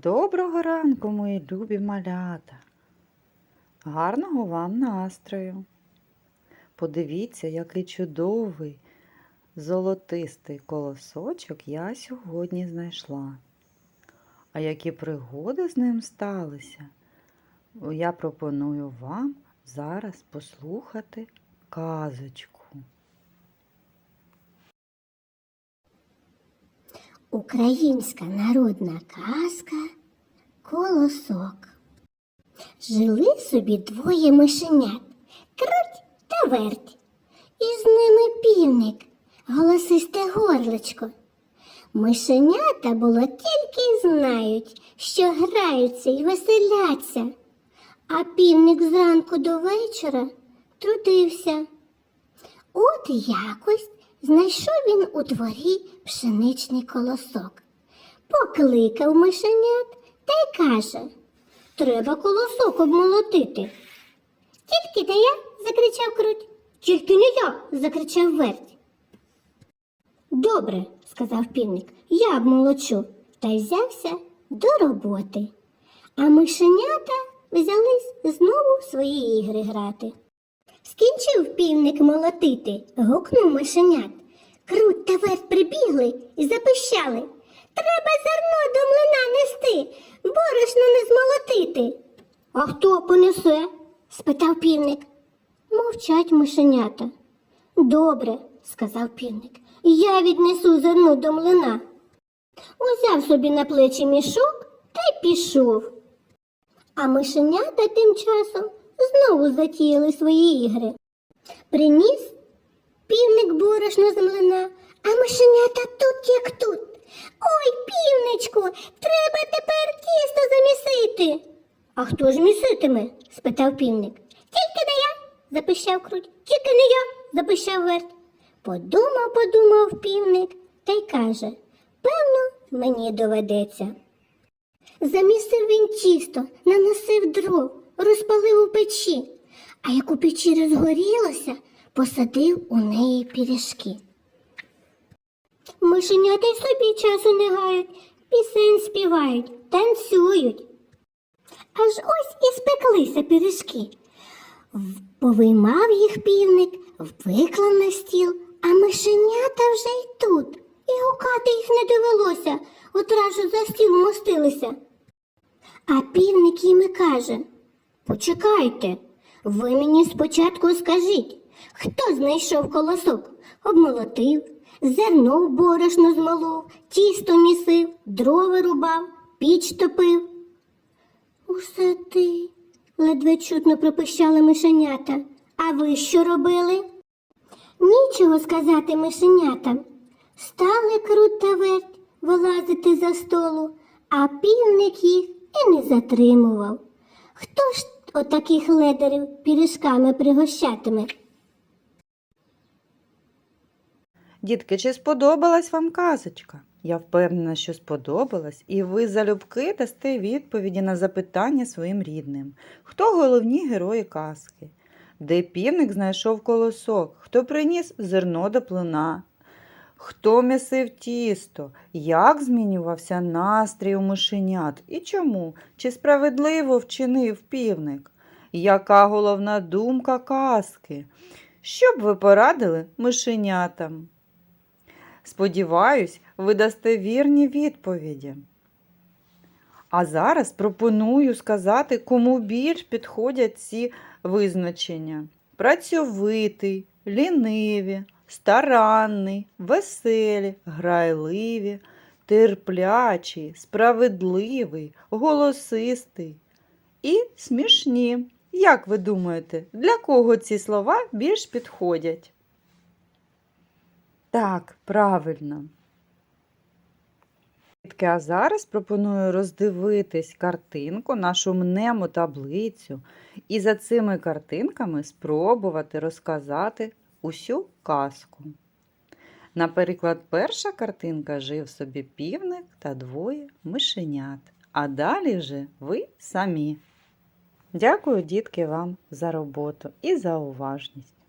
Доброго ранку, мої любі малята. Гарного вам настрою. Подивіться, який чудовий золотистий колосочок я сьогодні знайшла. А які пригоди з ним сталися, я пропоную вам зараз послухати казочку. Українська народна казка Колосок. Жили собі двоє мишенят круть та верть. І з ними півник, голосисте горличко. Мишенята було тільки й знають, що граються й веселяться. А півник зранку до вечора трудився. От якось знайшов він у дворі пшеничний колосок. Покликав мишенят та й каже Треба колосок обмолотити. Тільки не я, закричав круть. Тільки не я, закричав верть. Добре, сказав півник, я обмолочу, та й взявся до роботи. А мишенята взялись знову в свої ігри грати. Скінчив півник молотити, гукнув мишенят. Круть та верть прибігли і запищали. Треба зерно до млина нести, борошно не змолотити. А хто понесе? спитав півник. Мовчать мишенята. Добре, сказав півник, я віднесу зерно до млина. Узяв собі на плечі мішок та й пішов. А мишенята тим часом знову затіяли свої ігри. Приніс півник борошно з млина, а мишенята тут, як тут. Ой, півничку, треба тепер тісто замісити. А хто ж міситиме? спитав півник. Тільки не я, запищав круть. Тільки не я, запищав верть. Подумав, подумав півник та й каже певно, мені доведеться. Замісив він тісто, наносив дров, розпалив у печі, а як у печі розгорілося, посадив у неї пірішки. Мишенята й собі часу не гають, пісень співають, танцюють. Аж ось і спеклися пиріжки. Повиймав їх півник, виклав на стіл, а мишенята вже й тут. І гукати їх не довелося, одразу за стіл мостилися. А півник їм і каже Почекайте, ви мені спочатку скажіть, хто знайшов колосок, обмолотив, зерно в борошно змолов, тісто місив, дрова рубав, піч топив. Усе ти, ледве чутно пропищали мишенята. А ви що робили? Нічого сказати мишенятам. Стали крут та верть вилазити за столу, а півник їх і не затримував. Хто ж отаких ледарів пірішками пригощатиме? Дітки, чи сподобалась вам казочка? Я впевнена, що сподобалась, і ви залюбки дасте відповіді на запитання своїм рідним. Хто головні герої казки? Де півник знайшов колосок? Хто приніс зерно до плина? Хто місив тісто? Як змінювався настрій у мишенят? І чому? Чи справедливо вчинив півник? Яка головна думка казки? Що б ви порадили мишенятам? Сподіваюсь, ви дасте вірні відповіді. А зараз пропоную сказати, кому більш підходять ці визначення: працьовитий, ліниві, старанний, веселі, грайливі, терплячий, справедливий, голосистий і смішні. Як ви думаєте, для кого ці слова більш підходять? Так, правильно. А зараз пропоную роздивитись картинку, нашу мнему таблицю, і за цими картинками спробувати розказати усю казку. Наприклад, перша картинка жив собі півник та двоє мишенят, а далі вже ви самі. Дякую, дітки, вам за роботу і за уважність.